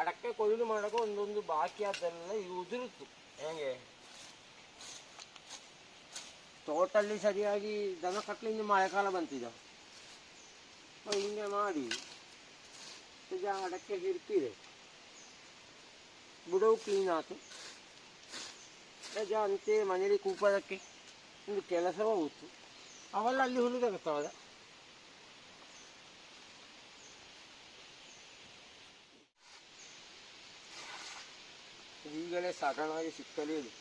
ಅಡಕೆ ಕೊಯ್ಲು ಮಾಡೋಕೆ ಒಂದೊಂದು ಬಾಕಿ ಅದೆಲ್ಲ ಉದುರುತ್ತು ಹೆಂಗೆ? ತೋಟಲ್ಲಿ ಸರಿಯಾಗಿ ದನ ಕಟ್ಲಿಂದ ಮಳೆಗಾಲ ಬಂತಿದ. ಹಿಂಗೆ ಮಾಡಿ. ಈಗ ಅಡಕೆ ಹಿಡ್ತಿದೆ. ಬುಡವು ಕ್ಲೀನ್ ಆಯ್ತು ರಜ ಅಂತೆ ಮನೇಲಿ ಕೂಪೋದಕ್ಕೆ ಒಂದು ಕೆಲಸ ಹೋಗ್ತು ಅವೆಲ್ಲ ಅಲ್ಲಿ ಹುಲ್ಲು ಈಗಲೇ ಸಡನ್ನಾಗಿ ಸಿಕ್ಕಲೇ ಇಲ್ಲ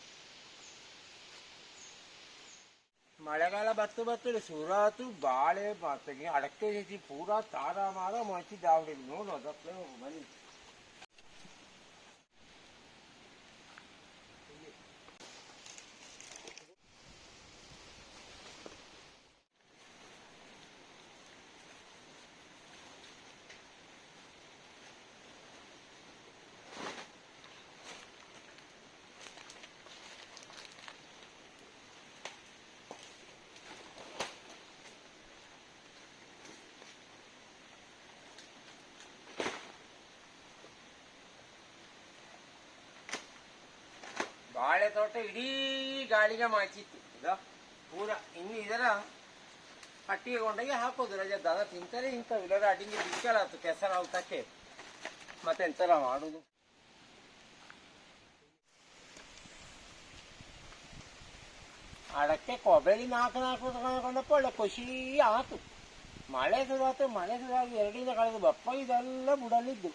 ಮಳೆಗಾಲ ಬತ್ತು ಬರ್ತದೆ ಸುರಾತು ಬಾಳೆ ಬರ್ತದೆ ಅಡಕೆ ರೀತಿ ಪೂರಾ ತಾರ ಮಾರ ಮಚ್ಚಿದ್ದ ಅವಳಿ ನೋಡು ಅದಕ್ಕೆ ಬನ್ನಿ ಬಾಳೆ ತೋಟ ಇಡೀ ಗಾಳಿಗೆ ಮಾಚಿತ್ತು. ಇದಾ ಪೂರ ಇನ್ನು ಇದರ ಪಟ್ಟಿಗೆ ಕೊಂಡೋಗಿ ಹಾಕೋದು. ರಜೆ ದನ ತಿಂತಾರೆ, ಇಂಥವು. ಇಲ್ಲರ ಅಡಿಗೆ ಬಿಕ್ಕಲಾತು ಕೆಸರು ಅವತಕ್ಕೆ ಮತ್ತೆ ಎಂತೆಲ್ಲ ಮಾಡುದು. ಅಡಕ್ಕೆ ಕೊಬ್ಬರಿ ನಾಲ್ಕು ನಾಲ್ಕು ತಗೊಂಡಪ್ಪ ಒಳ್ಳೆ ಖುಷಿ ಆತು. ಮಳೆ ಸುಧಾತು ಮಳೆ ಸುಧಾಗಿ ಎರಡಿಂದ ಕಳೆದು ಬಪ್ಪ, ಇದೆಲ್ಲ ಬುಡಲಿದ್ದು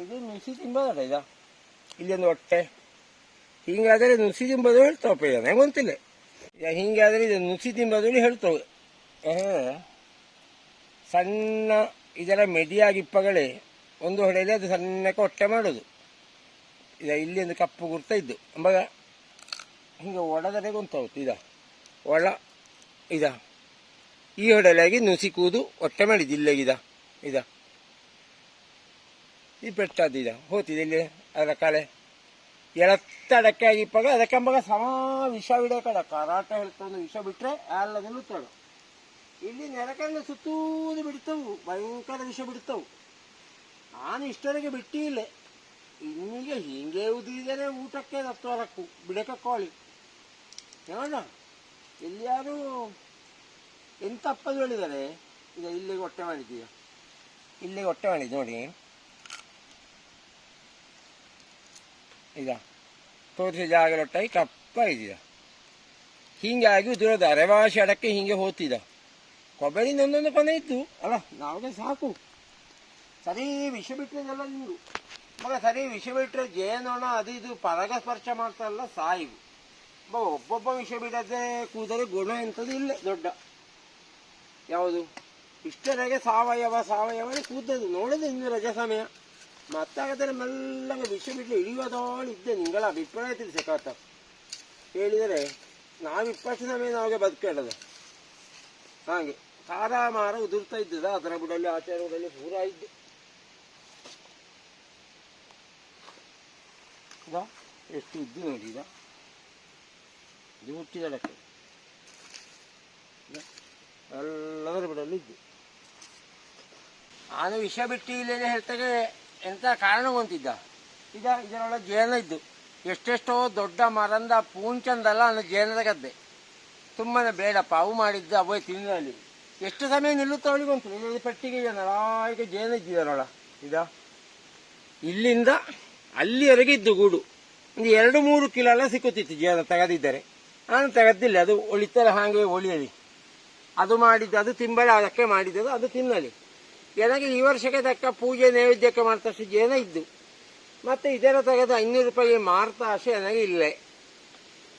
ಇದು ಮಿಸಿ ತಿಂಬದ ಇದ ಇಲ್ಲೊಂದು ಹೊಟ್ಟೆ. ಹಿಂಗಾದರೆ ನುಸಿ ತಿಂಬೋದು ಹೇಳ್ತಾವಪ್ಪ ನನಗೆ ನಂಗೆ ಗೊತ್ತಿಲ್ಲ ಹಿಂಗಾದರೆ ಇದು ನುಸಿ ತಿಂಬೋದು ಹೇಳ್ತವೆ. ಸಣ್ಣ ಇದರ ಮೆಡಿಯಾಗಿಪ್ಪಗಳೇ ಒಂದು ಹೊಡೆಯಲ್ಲಿ ಅದು ಸಣ್ಣಕ್ಕೆ ಹೊಟ್ಟೆ ಮಾಡೋದು. ಈಗ ಇಲ್ಲಿ ಒಂದು ಕಪ್ಪು ಗುರ್ತ ಇದ್ದು. ಅಂಬಾಗ ಹಿಂಗೆ ಒಡೆದರೆ ಗೊತ್ತಾಗುತ್ತೆ ಇದ, ಒಳ, ಇದ. ಈ ಹೊಡೆಯಲಾಗಿ ನುಸಿ ಕೂದು ಹೊಟ್ಟೆ ಮಾಡಿದ್ದು. ಇಲ್ಲೇಗಿದ ಇದ ಈ ಪೆಟ್ಟಾದ ಇದ. ಹೋತಿದೆ ಇಲ್ಲಿ. ಅದರ ಕಲೆ ಎಳತ್ತ ಅಡಕೆ ಆಗಿಪ್ಪಾಗ ಅದಕ್ಕಂಬಾಗ ಸಮ ವಿಷ ಬಿಡೋ ಕರಾಟ ಹೇಳ್ತಂದು ವಿಷ ಬಿಟ್ಟರೆ ಎಲ್ಲ ನಿಲ್ಲುತ್ತಾಳು ಇಲ್ಲಿ ನೆಲಕಂಡು ಸುತ್ತೂದು ಬಿಡ್ತವು, ಭಯಂಕರ ವಿಷ ಬಿಡ್ತವು. ನಾನು ಇಷ್ಟವರೆಗೆ ಬಿಟ್ಟಿಲ್ಲ ಇನ್ನೀಗ ಹಿಂಗೆ ಉದಿದರೆ ಊಟಕ್ಕೆ ದತ್ತವರಕ್ಕು ಬಿಡಕ್ಕೆ ಕೋಳಿ. ನೋಡ ಎಲ್ಲಿಯಾರು ಎಂತ ಅಪ್ಪದು ಹೇಳಿದ್ದಾರೆ ಈಗ ಇಲ್ಲಿಗೆ ಹೊಟ್ಟೆ ಮಾಡಿದ್ದೀಯ? ಇಲ್ಲಿಗೆ ಹೊಟ್ಟೆ ಮಾಡಿದ್ದು ನೋಡಿ. ಈಗ ತೋರಿಸಿದ ಜಾಗಲೊಟ್ಟಾಗಿ ಕಪ್ಪ ಇದ್ದಿದ ಹೀಗಾಗಿ ದುರದ ಅರೆವಾಸಿ ಅಡಕ್ಕೆ ಹೀಗೆ ಹೋತಿದ. ಕೊಬ್ಬರಿಯಿಂದ ಒಂದೊಂದು ಕೊನೆ ಇತ್ತು. ಅಲ್ಲ ನಾವೇ ಸಾಕು. ಸರಿ, ವಿಷ ಬಿಟ್ಟರೆಲ್ಲ ನಿಂದು ಮಗ, ಸರಿ, ವಿಷ ಬಿಟ್ಟರೆ ಜೇನೋಣ, ಅದು ಇದು ಪರಾಗಸ್ಪರ್ಶ ಮಾಡ್ತಾರಲ್ಲ ಸಾಯಿವು ಒಬ್ಬೊಬ್ಬ ವಿಷ ಬಿಡದೆ ಕೂದರೆ ಗುಣ ಎಂಥದ್ದು ಇಲ್ಲ, ದೊಡ್ಡ. ಯಾವುದು? ಇಷ್ಟರಗೆ ಸಾವಯವ ಸಾವಯವ ಕೂದದು ನೋಡಿದೆ ಇನ್ನು ರಜೆ ಸಮಯ. ಮೆಲ್ಲಗೆ ವಿಷ ಬಿಟ್ಟು ಇಳಿಯೋದೋಳು ಇದ್ದೆ. ನಿಂಗಳ ಅಭಿಪ್ರಾಯ ತಿಳಿಸಕಾತ ಹೇಳಿದರೆ, ನಾವು ಇಪ್ಪತ್ತು ಸಮಯ ನಾವೇ ಬದುಕೇಳದ ಹಾಗೆ. ತಾರಾಮಾರ ಉದುರ್ತಾ ಇದ್ದದ. ಅದರ ಬುಡಲ್ಲಿ ಆಚಾರ ಬುಡಲ್ಲಿ ಪೂರ ಇದ್ದು. ಇದ, ಎಷ್ಟು ಇದ್ದು ನೋಡಿ ಇದ. ಹುಟ್ಟಿದಡಕ್ಕೆ ಎಲ್ಲದರ ಬುಡಲ್ಲಿ ಇದ್ದು. ನಾನು ವಿಷ ಬಿಟ್ಟು ಇಲ್ಲೇನೆ ಹೇಳ್ತಾಗೆ ಎಂತ ಕಾರಣ ಹೊಂದಿದ್ದ ಈಗ ಇದರೊಳಗೆ ಜೇನ ಇದ್ದು, ಎಷ್ಟೆಷ್ಟೋ ದೊಡ್ಡ ಮರಂದ ಪೂಂಚಂದಲ್ಲ ಅನ್ನೋ ಜೇನದ ಗದ್ದೆ. ತುಂಬಾ ಬೇಡಪ್ಪ ಅವು ಮಾಡಿದ್ದು ಅವೇ ತಿನ್ನಲಿ ಎಷ್ಟು ಸಮಯ ನಿಲ್ಲುತ್ತ ಬಂತು ಇಲ್ಲಿ ಪೆಟ್ಟಿಗೆ ನಳಾಯಿಗೆ ಜೇನ ಇದ್ದಿದರೊಳ ಇದ ಇಲ್ಲಿಂದ ಅಲ್ಲಿವರೆಗೆ ಇದ್ದು ಗೂಡು. ಒಂದು ಎರಡು ಮೂರು ಕಿಲೋ ಎಲ್ಲ ಸಿಕ್ಕುತ್ತಿತ್ತು ಜೇನ ತೆಗೆದಿದ್ದರೆ. ನಾನು ತೆಗೆದಿಲ್ಲ, ಅದು ಒಳಿತಲ್ಲ ಹಾಗೆ ಒಳಿಯಲಿ ಅದು ಮಾಡಿದ್ದು, ಅದು ತಿಂಬಳ, ಅದಕ್ಕೆ ಮಾಡಿದ್ದು ಅದು ತಿನ್ನಲಿ. ನನಗೆ ಈ ವರ್ಷಕ್ಕೆ ತಕ್ಕ ಪೂಜೆ ನೈವೇದ್ಯಕ್ಕೆ ಮಾಡ್ತಷ್ಟು ಜೇನ ಇದ್ದು. ಮತ್ತೆ ಇದರ ತೆಗೆದು ಐನೂರು ರೂಪಾಯಿ ಮಾರ್ತಾ ಆಸೆ ನನಗೆ ಇಲ್ಲೇ.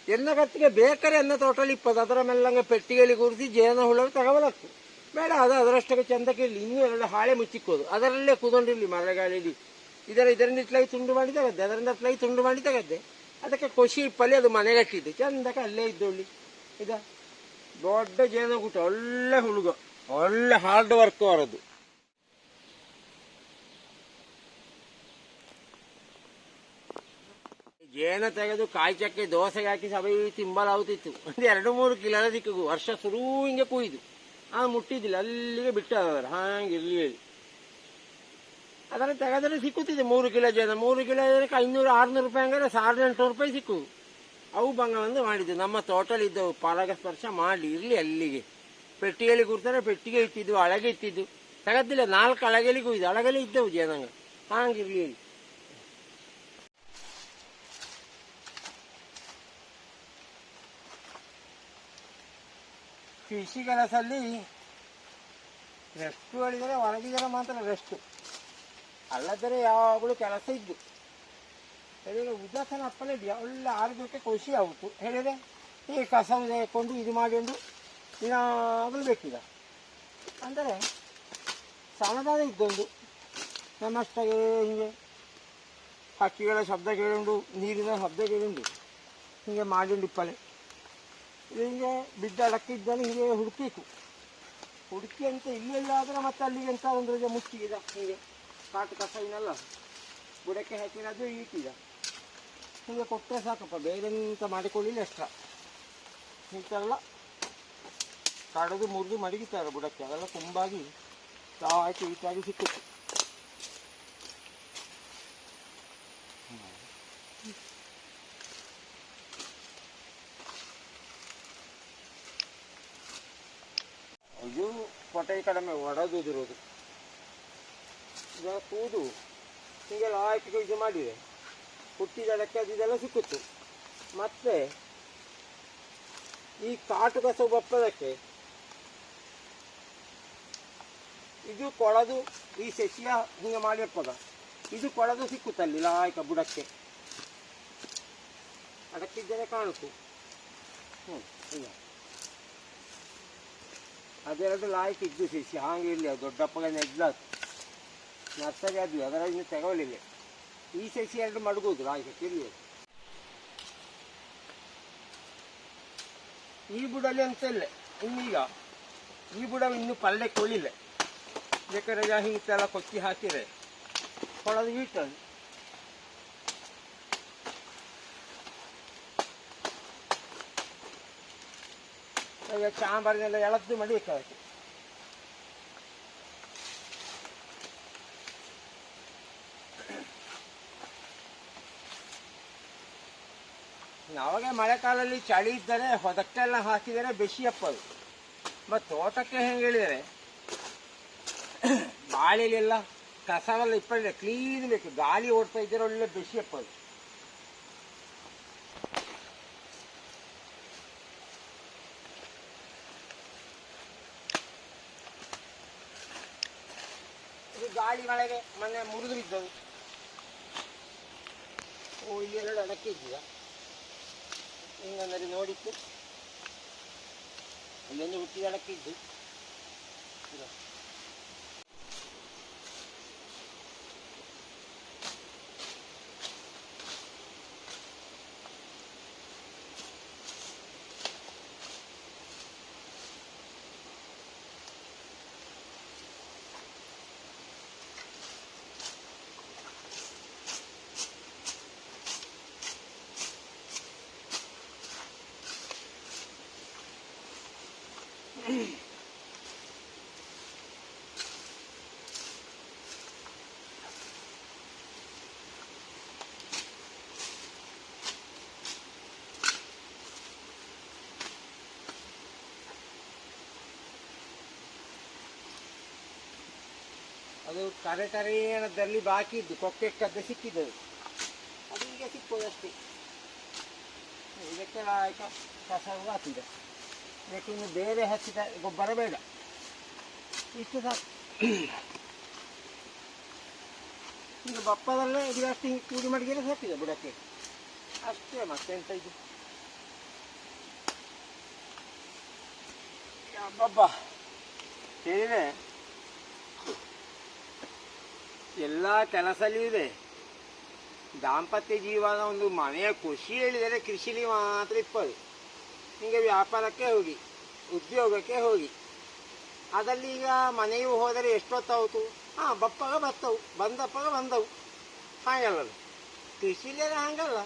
ಎನ್ನ ಕತ್ತಿಗೆ ಬೇಕಾದ್ರೆ ಎನ್ನ ತೋಟಲ್ಲಿ ಇಪ್ಪತ್ತು, ಅದರ ಮೇಲೆ ಪೆಟ್ಟಿಗೆಯಲ್ಲಿ ಕೂರಿಸಿ ಜೇನ ಹುಳ ತಗೋಬಲಕ್ಕು ಬೇಡ, ಅದು ಅದರಷ್ಟಕ್ಕೆ ಚಂದಕ್ಕೆ ಇರಲಿ. ಇನ್ನೂ ಎರಡು ಹಾಳೆ ಮುಚ್ಚಿಕ್ಕೋದು. ಅದರಲ್ಲೇ ಕೂತ್ಕೊಂಡಿರಲಿ ಮರಗಾಳಿಲಿ ಇದರ ಇದರಿಂದ ಇಟ್ಲಾಗಿ ತುಂಡು ಮಾಡಿ ತಗದ್ದೆ, ಅದರಿಂದ ಇಟ್ಲಾಗಿ ತುಂಡು ಮಾಡಿ ತಗದ್ದೆ. ಅದಕ್ಕೆ ಖುಷಿ ಇಪ್ಪಲ್ಲಿ ಅದು ಮನೆಗಟ್ಟಿದ್ದು ಚಂದಕ್ಕೆ ಅಲ್ಲೇ ಇದ್ದೊಳ್ಳಿ. ಇದ? ದೊಡ್ಡ ಜೇನುಗೂಟ, ಒಳ್ಳೆ ಹುಡುಗ ಒಳ್ಳೆ ಹಾರ್ಡ್ ವರ್ಕ್ ಅವರದ್ದು. ಜೇನ ತೆಗೆದು ಕಾಯಿ ಚಕ್ಕೆ ದೋಸೆಗೆ ಹಾಕಿ ಸಭೆ ತಿಂಬಲಾಗುತ್ತಿತ್ತು ಒಂದು ಎರಡು ಮೂರು ಕಿಲೋ ದಿಕ್ಕಿಗೂ ವರ್ಷ ಶುರು ಹಿಂಗೆ ಕುಯ್ದು ಆ ಮುಟ್ಟಿದ್ದಿಲ್ಲ, ಅಲ್ಲಿಗೆ ಬಿಟ್ಟ ಹಾಗೆ ಇರ್ಲಿ ಹೇಳಿ. ಅದನ್ನು ತೆಗೆದ್ರೆ ಸಿಕ್ಕುತ್ತಿದೆ. ಮೂರು ಕಿಲೋ ಜನ. ಮೂರು ಕಿಲೋ ಜನಕ್ಕೆ ಐನೂರು ಆರುನೂರು ರೂಪಾಯಿ ಹಂಗಾರೆ ಸಾವಿರದ ಎಂಟುನೂರು ರೂಪಾಯಿ ಸಿಕ್ಕು. ಅವು ಬಂಗಾಳಂದು ಮಾಡಿದ್ದು. ನಮ್ಮ ತೋಟಲ್ಲಿ ಇದ್ದವು. ಪರಾಗಸ್ಪರ್ಶ ಮಾಡಿ ಇರಲಿ ಅಲ್ಲಿಗೆ. ಪೆಟ್ಟಿಗೆಯಲ್ಲಿ ಕೂರ್ತಾರೆ. ಪೆಟ್ಟಿಗೆ ಇಟ್ಟಿದ್ದು, ಅಳಗೆ ಇಟ್ಟಿದ್ದು. ತೆಗದ್ದಿಲ್ಲ ನಾಲ್ಕು ಅಳಗೆಲಿ ಕೂಯ್ದು. ಅಳಗಲಿ ಇದ್ದವು ಜನಂಗ. ಹಾಂಗಿರ್ಲಿ ಹೇಳಿ. ಕೃಷಿ ಕೆಲಸಲ್ಲಿ ರೆಸ್ಟು ಹೇಳಿದರೆ ಒಣಗಿದರೆ ಮಾತ್ರ ರೆಸ್ಟು ಅಲ್ಲದರೆ ಯಾವಾಗಲೂ ಕೆಲಸ ಇದ್ದು. ಹೇಳಿದರೆ ಉದಾಸನ ಅಪ್ಪನೇ ಒಳ್ಳೆ ಆರೋಗ್ಯಕ್ಕೆ ಖುಷಿ ಆಗುತ್ತು ಹೇಳಿದರೆ ಈ ಕಸ ಕೊಂಡು ಇದು ಮಾಡಿಕೊಂಡು ಏನಾಗಲೂ ಬೇಕೀಗ ಅಂದರೆ ಸಮಾಧಾನ ಇದ್ದೊಂದು. ನಮ್ಮಷ್ಟೇ ಹೀಗೆ ಹಕ್ಕಿಗಳ ಶಬ್ದ ಕೇಳಿಕೊಂಡು ನೀರಿನ ಶಬ್ದ ಕೇಳಿಕೊಂಡು ಹೀಗೆ ಮಾಡಿಕೊಂಡು ಇಪ್ಪಲೆ ಹಿಂಗೆ ಬಿದ್ದ ಅಡಕ್ಕಿದ್ದಲ್ಲಿ ಹಿಂಗೆ ಹುಡುಕಿತು ಹುಡುಕಿ ಅಂತ ಇಲ್ಲೆಲ್ಲಾದ್ರೆ ಮತ್ತೆ ಅಲ್ಲಿಗೆ ಅಂತ ಒಂದು ಮುಚ್ಚಿಗಿದ ಹಿಂಗೆ. ಕಾಟು ಕಸ ಇನ್ನಲ್ಲ ಬುಡಕ್ಕೆ ಹಾಕಿನದು ಈಟಿದ. ಹಿಂಗೆ ಕೊಟ್ಟರೆ ಸಾಕಪ್ಪ, ಬೇರೆ ಅಂತ ಮಾಡಿಕೊಳ್ಳಿಲ್ಲ ಎಷ್ಟ ಇಂಥೆಲ್ಲ ಕಡದು ಮುರಿದು ಮಡಗಿತಾರೆ ಬುಡಕ್ಕೆ, ಅದೆಲ್ಲ ತುಂಬಾಗಿ ಸಾಕಿ ಈಟಾಗಿ ಸಿಕ್ಕುತ್ತೆ ಇದು ಕೊಟ್ಟೆ ಕಡಿಮೆ ಒಡೆದುದಿರೋದು ಈಗ ಕೂದು ಹೀಗೆ ಆಯ್ಕೆ ಇದು ಮಾಡಿದೆ. ಹುಟ್ಟಿದಡಕ್ಕೆ ಅದು ಇದೆಲ್ಲ ಸಿಕ್ಕುತ್ತು. ಮತ್ತೆ ಈ ಕಾಟು ಕಸ ಬಪ್ಪದಕ್ಕೆ ಇದು ಕೊಳದು ಈ ಸಸಿಯ ಹಿಂಗೆ ಮಾಡಿರ್ಪದ ಇದು ಕೊಳದು ಸಿಕ್ಕುತ್ತಲ್ಲಿ ಲಾಯ್ಕ ಬುಡಕ್ಕೆ. ಅಡಕ್ಕಿದ್ದರೆ ಕಾಣುತ್ತು. ಹ್ಞೂ ಈಗ ಅದೆರಡು ಲಾಯ್ಕ್ ಇದ್ದು ಸಿಸಿ ಹಾಂಗೆ ಅದು ದೊಡ್ಡಪ್ಪಗೆ ನೆಡ್ಲಾತು ನರ್ಸರಿ ಅದು, ಅದರ ಇನ್ನು ತಗೊಳ್ಳಿಲ್ಲ. ಈ ಸಸಿ ಎರಡು ಮಡಗುದು ಲಾಯ್ಕಕ್ಕೆ ಇರಲಿ ಅದು. ಈ ಬುಡಲ್ಲಿ ಅಂತ ಇಲ್ಲ ಇನ್ನೀಗ ಈ ಬುಡ ಇನ್ನು ಪಲ್ಲೆ ಕೊಳಿಲ್ಲ. ಬೇಕಾದ್ರೆ ಹಿಂಗೆಲ್ಲ ಕೊಚ್ಚಿ ಹಾಕಿದ್ರೆ, ಕೊಳದು ಇಟ್ಟದು ಸಾಂಬಾರಿನೆಲ್ಲ ಎಳದ್ದು ಮಾಡಿ ಅದಕ್ಕೆ. ಮಳೆ ಮಳೆಕಾಲದಲ್ಲಿ ಚಳಿ ಇದ್ದರೆ ಹೊದಕ್ಕೆಲ್ಲ ಹಾಕಿದರೆ ಬೆಸಿ ಅಪ್ಪದು ಮತ್ತು ತೋಟಕ್ಕೆ ಹೆಂಗೆ ಹೇಳಿದರೆ? ಗಾಳಿಲೆಲ್ಲ ಕಸವೆಲ್ಲ ಇಪ್ಪಲ್ಲ ಕ್ಲೀನ್ ಬೇಕು, ಗಾಳಿ ಓಡ್ತಾ ಇದ್ದರೆ ಒಳ್ಳೆ ಬೆಸಿ ಅಪ್ಪದು ಇದು ಗಾಳಿ ಮಳೆಗೆ ಮೊನ್ನೆ ಮುರಿದು ಬಿದ್ದದು ಓ ಇಲ್ಲಿ ಎರಡು ಅಡಕೆ ಇದ್ದೀಯ ಹಿಂಗಂದರೆ ನೋಡಿತ್ತು ಇಲ್ಲೊಂದು ಹುಟ್ಟಿದ ಅಡಕೆ ಇದ್ದು ಅದು ಕರೆ ಕರೆಯಣದಲ್ಲಿ ಬಾಕಿ ಇದ್ದು ಕೊಕ್ಕೆ ಕದ್ದೆ ಸಿಕ್ಕಿದ್ದದು ಅದು ಈಗ ಸಿಕ್ಕೋದಷ್ಟೇ ಇದಕ್ಕೆ ಆಯ್ತು ಕಸ ಹಾಕಿದೆ ಇದಕ್ಕೆ ಇನ್ನು ಬೇರೆ ಹಚ್ಚಿದ ಗೊಬ್ಬರ ಬೇಡ ಇಷ್ಟು ಸಾಕು ಈಗ ಬಪ್ಪದಲ್ಲೇ ಇದಷ್ಟು ಹಿಂಗೆ ಕೂಡಿ ಮಡಗಿದ್ರೆ ಸಾಕಿದೆ ಬುಡಕ್ಕೆ ಅಷ್ಟೇ ಮತ್ತೆಂತ ಇದು ಅಬ್ಬಬ್ಬ ಹೇಳಿದೆ ಎಲ್ಲ ಕೆಲಸಲ್ಲೂ ಇದೆ. ದಾಂಪತ್ಯ ಜೀವನ ಒಂದು ಮನೆಯ ಖುಷಿ ಹೇಳಿದರೆ ಕೃಷಿಲಿ ಮಾತ್ರ ಇಪ್ಪದು. ಹೀಗೆ ವ್ಯಾಪಾರಕ್ಕೆ ಹೋಗಿ, ಉದ್ಯೋಗಕ್ಕೆ ಹೋಗಿ. ಅದರಲ್ಲಿ ಈಗ ಮನೆಯು ಹೋದರೆ ಎಷ್ಟೊತ್ತಾಯ್ತು? ಹಾಂ, ಬಪ್ಪಾಗ ಬರ್ತವು ಬಂದಪ್ಪಾಗ ಬಂದವು. ಹಾಗಲ್ಲ. ಕೃಷಿಲೇ ಹಂಗಲ್ಲ.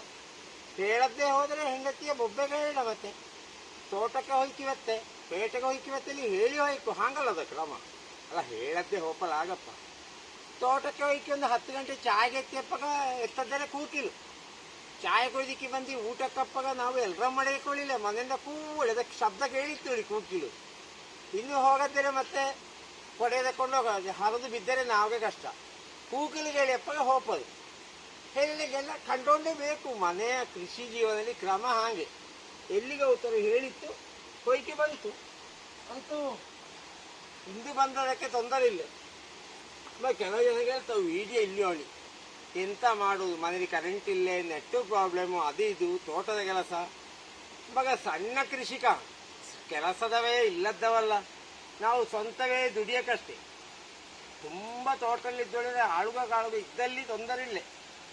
ಹೇಳದ್ದೇ ಹೋದರೆ ಹೆಂಗತ್ತಿಗೆ ಬೊಬ್ಬೆಗೆ ಹೇಳ ಮತ್ತೆ ತೋಟಕ್ಕೆ ಹೋಯ್ಕಿವತ್ತೆ ಪೇಟೆಗೆ ಹೋಯ್ಕಿವತ್ತೆ ಇಲ್ಲಿ ಹೇಳಿ ಹೋಯ್ಕು. ಹಾಗಲ್ಲ ಅದು ಕ್ರಮ. ಅಲ್ಲ, ಹೇಳದ್ದೇ ಹೋಪಲ್ಲ ಆಗಪ್ಪ ತೋಟಕ್ಕೆ ಹೋಗಿ ಒಂದು ಹತ್ತು ಗಂಟೆ ಚಾಯ್ಗೆ ಎತ್ತಿಯಪ್ಪಗ ಎತ್ತದರೆ ಕೂತಿಲ್ಲ. ಚಾಯ್ ಕುಡಿದಿಕ್ಕೆ ಬಂದು ಊಟಕ್ಕಪ್ಪಾಗ ನಾವು ಎಲ್ಲರ ಕೊಳಿಲ್ಲ ಮನೆಯಿಂದ ಕೂಳಿ ಅದಕ್ಕೆ ಶಬ್ದ ಕೇಳಿತ್ತು ಹೇಳಿ ಕೂಗಿಲು ಇನ್ನು ಹೋಗದ್ದರೆ ಮತ್ತೆ ಕೊಡೆ ತಕೊಂಡು ಹೋಗೋದು ಹರಿದು ಬಿದ್ದರೆ ನಾವೇ ಕಷ್ಟ. ಕೂಗಿಲಿಗೆ ಹೇಳಿ ಅಪ್ಪಾಗ ಹೋಗೋದು ಹೇಳಿಗೆಲ್ಲ ಕಂಡೊಂಡೇ ಬೇಕು ಮನೆಯ ಕೃಷಿ ಜೀವನದಲ್ಲಿ ಕ್ರಮ ಹಾಗೆ. ಎಲ್ಲಿಗೆ ಉತ್ತರ ಹೇಳಿತ್ತು ಹೋಯ್ಕೆ ಬಂತು. ಅಂತೂ ಇಂದು ಬಂದದಕ್ಕೆ ತೊಂದರೆ ಇಲ್ಲ ಬ ಕೆಲವು ಜನಗೆ ತಾವು ವಿಡಿಯೋ ಇಲ್ಲಿ ಅವಳಿ ಎಂತ ಮಾಡುವುದು ಮನೇಲಿ ಕರೆಂಟ್ ಇಲ್ಲೇ ನೆಟ್ಟು ಪ್ರಾಬ್ಲಮ್ಮು ಅದು ಇದು, ತೋಟದ ಕೆಲಸ. ಇವಾಗ ಸಣ್ಣ ಕೃಷಿಕ, ಕೆಲಸದವೇ ಇಲ್ಲದವಲ್ಲ ನಾವು ಸ್ವಂತವೇ ದುಡಿಯೋಕ್ಕಷ್ಟೇ. ತುಂಬ ತೋಟದಲ್ಲಿ ಇದ್ದೊಳಿದ್ರೆ ಆಳುಗ ಕಾಳುಗ ಇದ್ದಲ್ಲಿ ತೊಂದರೆ ಇಲ್ಲ.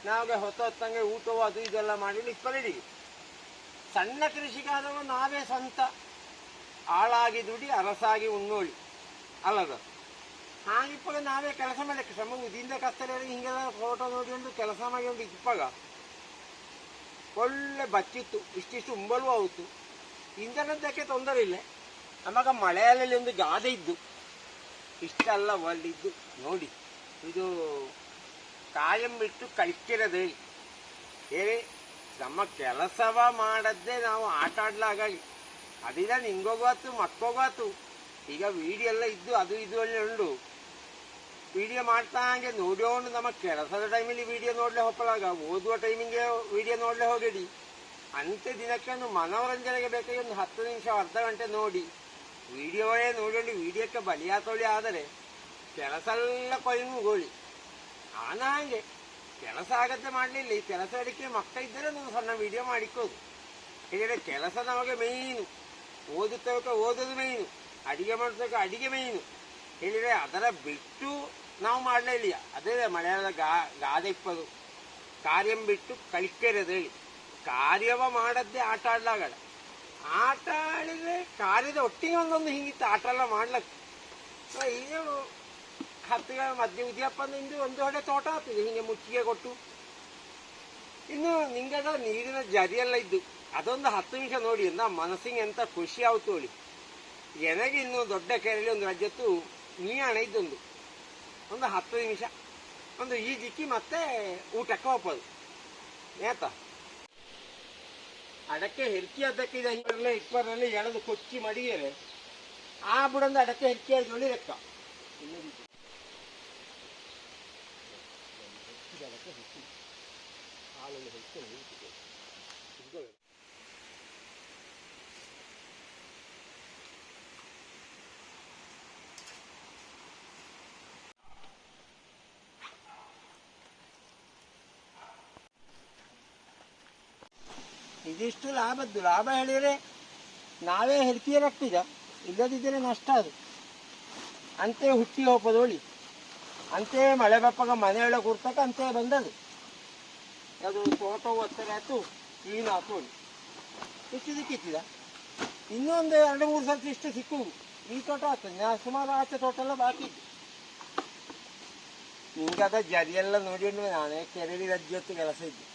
ನಾವೇ ಹೊತ್ತ ಹೊತ್ತಂಗೆ ಊಟವು, ಅದು ಇದೆಲ್ಲ ಮಾಡಿ ಇಟ್ಕೊಂಡಿದ್ದೀವಿ ಸಣ್ಣ ಕೃಷಿಕ ಆದವ ನಾವೇ ಸ್ವಂತ. ಆಳಾಗಿ ದುಡಿ, ಅರಸಾಗಿ ಉಣ್ಣೋಳಿ. ಅಲ್ಲದ? ಹಾಗಿಪ್ಪಾಗ ನಾವೇ ಕೆಲಸ ಮಾಡಕ್ಕೆ ಶ್ರಮ ಉದಿಂದ ಕತ್ತಲೆ ಹಿಂಗೆಲ್ಲ ಫೋಟೋ ನೋಡಿಕೊಂಡು ಕೆಲಸ ಮಾಡಿಕೊಂಡು ಇಪ್ಪಾಗ. ಒಳ್ಳೆ ಬಚ್ಚಿತ್ತು, ಇಷ್ಟಿಷ್ಟು ಉಂಬಲು ಆಯಿತು ಇಂಧನದಕ್ಕೆ ತೊಂದರೆ ಇಲ್ಲ. ನಮಗ ಮಳೆಯಲ್ಲಿ ಒಂದು ಗಾದೆ ಇದ್ದು, ಇಷ್ಟೆಲ್ಲ ಒಳ್ಳಿದ್ದು ನೋಡಿ. ಇದು ಕಾಯಂ ಬಿಟ್ಟು ಕಳಿಸಿರೋದು ಹೇಳಿ ನಮ್ಮ ಕೆಲಸವ ಮಾಡದ್ದೇ ನಾವು ಆಟ ಆಡ್ಲಾಗಲಿ. ಅದಿಲ್ಲ ನಿಂಗೋಗಾತು ಮಕ್ಕೋಗಾತು ಈಗ ವೀಡಿಯೋ ಎಲ್ಲ ಇದ್ದು, ಅದು ಇದು ಒಳ್ಳೆ ಉಂಡು. ವಿಡಿಯೋ ಮಾಡ್ತಾ ಹಂಗೆ ನೋಡ್ಕೊಂಡು ನಮ್ಮ ಕೆಲಸದ ಟೈಮಲ್ಲಿ ವಿಡಿಯೋ ನೋಡ್ಲೆ ಹೋಗಲಾಗ ಓದುವ ಟೈಮಿಗೆ ವಿಡಿಯೋ ನೋಡ್ಲೆ ಹೋಗಿಡಿ ಅಂತ್ಯ ದಿನಕ್ಕೆ ಒಂದು ಮನೋರಂಜನೆಗೆ ಬೇಕಾಗಿ ಒಂದು ಹತ್ತು ನಿಮಿಷ ಅರ್ಧ ಗಂಟೆ ನೋಡಿ ವಿಡಿಯೋವೇ ನೋಡಿಕೊಂಡು ವಿಡಿಯೋಕ್ಕೆ ಬಲಿಯಾತೋಳಿ ಆದರೆ ಕೆಲಸ ಎಲ್ಲ ಕೊಯ್ನು ಗೋಳಿ ಆನ ಹಂಗೆ ಕೆಲಸ ಆಗತ್ತೆ ಮಾಡಲಿಲ್ಲ ಈ ಕೆಲಸ ಅಡಿಕೆ ಮಕ್ಕ ಇದ್ದರೆ ನಾನು ಸಣ್ಣ ವಿಡಿಯೋ ಮಾಡಿಕೋದು ಹೇಳಿದ್ರೆ ಕೆಲಸ ನಮಗೆ ಮೇಯ್ನು ಓದುತ್ತವಕ್ಕೆ ಓದೋದು ಮೇಯ್ನು ಅಡಿಗೆ ಮಾಡೋದಕ್ಕೆ ಅಡಿಗೆ ಮೇಯ್ನು ಹೇಳಿದ್ರೆ ಅದರ ಬಿಟ್ಟು ನಾವು ಮಾಡಲೇ ಇಲ್ಲ ಅದೇ ಮಲಯಾಳದ ಗಾ, ಗಾದೆ ಇಪ್ಪದು. ಕಾರ್ಯಂ ಬಿಟ್ಟು ಕಲಿಕೆರದು. ಹೇಳಿ ಕಾರ್ಯವ ಮಾಡದ್ದೇ ಆಟ ಆಡ್ಲಾಗಡ ಆಟ ಆಡಿದ್ರೆ ಕಾರ್ಯದ ಒಟ್ಟಿಗೆ ಒಂದೊಂದು ಹಿಂಗಿತ್ತು, ಆಟ ಎಲ್ಲ ಮಾಡ್ಲಕ್ಕೆ ಈಗ ಹತ್ತಿರ ಮಧ್ಯ ಉದ್ಯಪ್ಪನಿಂದ ಒಂದು ಹೊಡೆ ತೋಟ ಆಗ್ತದೆ ಹಿಂಗೆ ಮುಚ್ಚಿಗೆ ಕೊಟ್ಟು. ಇನ್ನು ನಿಂಗದ ನೀರಿನ ಜರಿಯೆಲ್ಲ ಇದ್ದು. ಅದೊಂದು ಹತ್ತು ನಿಮಿಷ ನೋಡಿ ನಾ ಮನಸ್ಸಿಗೆ ಎಂತ ಖುಷಿ ಆಯ್ತು ಹೇಳಿ. ನನಗೆ ಇನ್ನು ದೊಡ್ಡ ಕೆರೆಯಲ್ಲಿ ಒಂದು ರಜ್ಜತ್ತು ನೀ ಹಣ ಇದ್ದೊಂದು. ಒಂದು ಹತ್ತು ನಿಮಿಷ. ಒಂದು ಈಜಿಕ್ಕಿ ಮತ್ತೆ ಊಟಕ್ಕೆ ಹೋಗ್ಬೋದು. ಏತ ಅಡಕೆ ಹೆರ್ಕಿ ಅದಕ್ಕೆ ಇದು. ಹಿಂಗರಲ್ಲೇ ಇಪ್ಪರಲ್ಲಿ ಎಳೆದು ಕೊಚ್ಚಿ ಮಡಿಯರೆ ಆ ಬುಡಂದು ಅಡಕ್ಕೆ ಹೆರ್ಕಿ ಆಯ್ತು ಲೆಕ್ಕ. ಹಾಲಲ್ಲಿ ಹೆಚ್ಚು ಇದಿಷ್ಟು ಲಾಭದ್ದು ಲಾಭ ಹೇಳಿದರೆ ನಾವೇ ಹೆಲ್ತಿಯರಾಗ್ತಿದ ಇಲ್ಲದಿದ್ದರೆ ನಷ್ಟ ಅದು. ಅಂತೆ ಹುಟ್ಟಿ ಹೋಗೋದು ಒಳಿ ಅಂತೆ ಮಳೆ ಬಪ್ಪಾಗ ಮನೆಯೊಳಗೆ ಕೂರ್ತಕ್ಕ ಅಂತೆ ಬಂದದು ಅದು ತೋಟ ಒತ್ತರೆ ಆಯ್ತು ಕ್ಲೀನ್ ಒಳಿ ಇಷ್ಟು ಸಿಕ್ಕಿತ್ತಿದ ಇನ್ನೊಂದು ಎರಡು, ಮೂರು ಸರ್ತಿ ಇಷ್ಟು ಸಿಕ್ಕು ಈ ತೋಟ ಆಗ್ತದೆ ನಾ ಸುಮಾರು ಆಚೆ ತೋಟ ಎಲ್ಲ ಬಾಕಿ ನಿಂಗೆ ಅದ ಜರಿಯೆಲ್ಲ ನೋಡಿ, ನಾನೇ ಕೆರೆಯಲ್ಲಿ ರಜ್ಜೊತ್ತು ಕೆಲಸ ಇದ್ದು.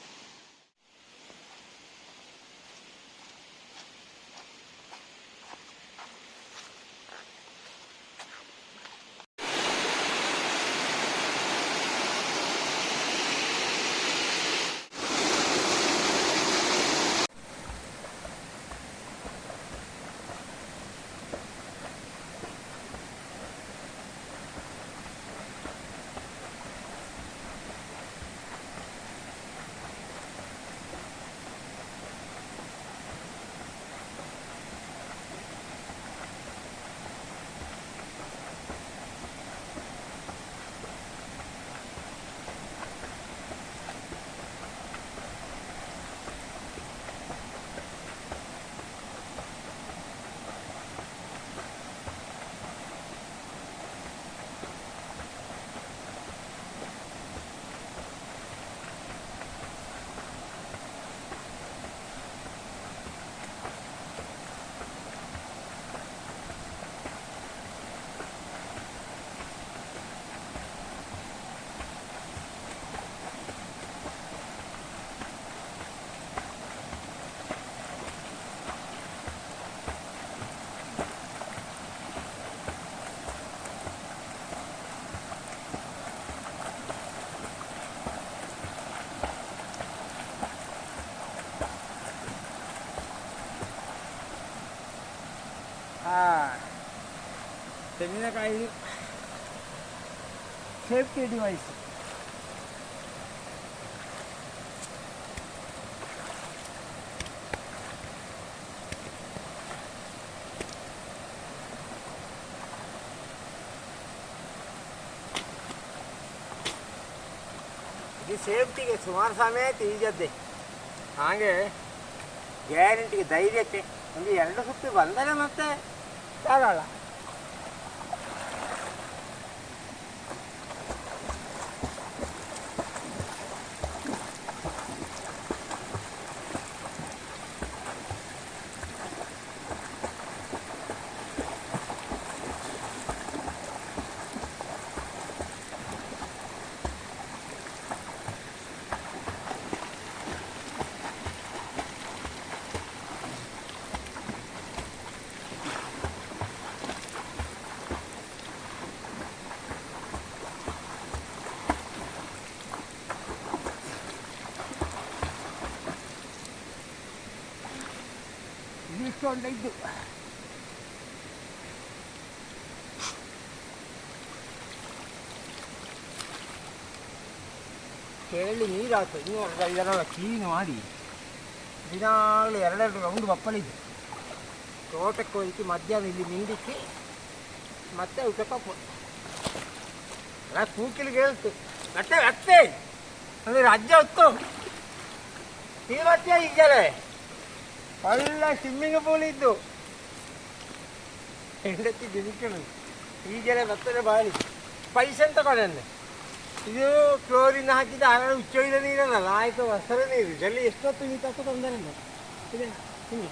ತೆಂಗಿನಕಾಯಿ ಸೇಫ್ಟಿ ಡಿವೈಸ್ ಇದು ಸೇಫ್ಟಿಗೆ ಸುಮಾರು ಸಮೇತ ಈಜದ್ದೆ ಹಾಗೆ ಗ್ಯಾರಂಟಿಗೆ ಧೈರ್ಯಕ್ಕೆ ಒಂದು ಎರಡು ಸುತ್ತು ಬಂದರೆ ಮತ್ತೆ ಧಾರಾಳ ಇದ್ದು ಕೇಳಿ ನೀರಾಯ್ತು ಇನ್ನೂ ಒಂದು ಐದರ ಕ್ಲೀನ್ ಮಾಡಿ ದಿನಾಗಲೂ ಎರಡೆರಡು ರೌಂಡ್ ಬಪ್ಪಳಿದ್ದು ತೋಟಕ್ಕೆ ಹೋಗಿ ಮಧ್ಯಾಹ್ನ ಇಲ್ಲಿ ನಿಂದಿಕ್ಕೆ ಮತ್ತೆ ಊಟಕ್ಕೆ ಅಲ್ಲ ಕೂಕಿಲಿಗೆ ಹೇಳ್ತು. ಮತ್ತೆ ಅತ್ತೆ, ಅಂದರೆ ಅಜ್ಜ ಹೊತ್ತು. ಈ ಮಧ್ಯ ಈಗಲೇ ಒಳ್ಳೆ ಸ್ವಿಮ್ಮಿಂಗ್ ಪೂಲ್ ಇದ್ದು ಹೆಂಡತಿ ದಿನಕ್ಕೆ ಈಗಲೇ ಬರ್ತದೆ ಬಾಳಿ ಪೈಸೆ ಅಂತ ಕೊಡನ್ನೆ ಇದು ಕ್ಲೋರಿನ್ ಹಾಕಿದ ಆಗ ಉಚ್ಚೊಯ್ದ ನೀರಲ್ಲ ಆಯಿತು ಹೊಸರ ನೀರು ಜಲ್ಲಿ ಎಷ್ಟೊತ್ತು ನೀರು ತಕ್ಕ ತೊಂದರೆ ಇಲ್ಲ ಇದೆ ಹಿಂಗೆ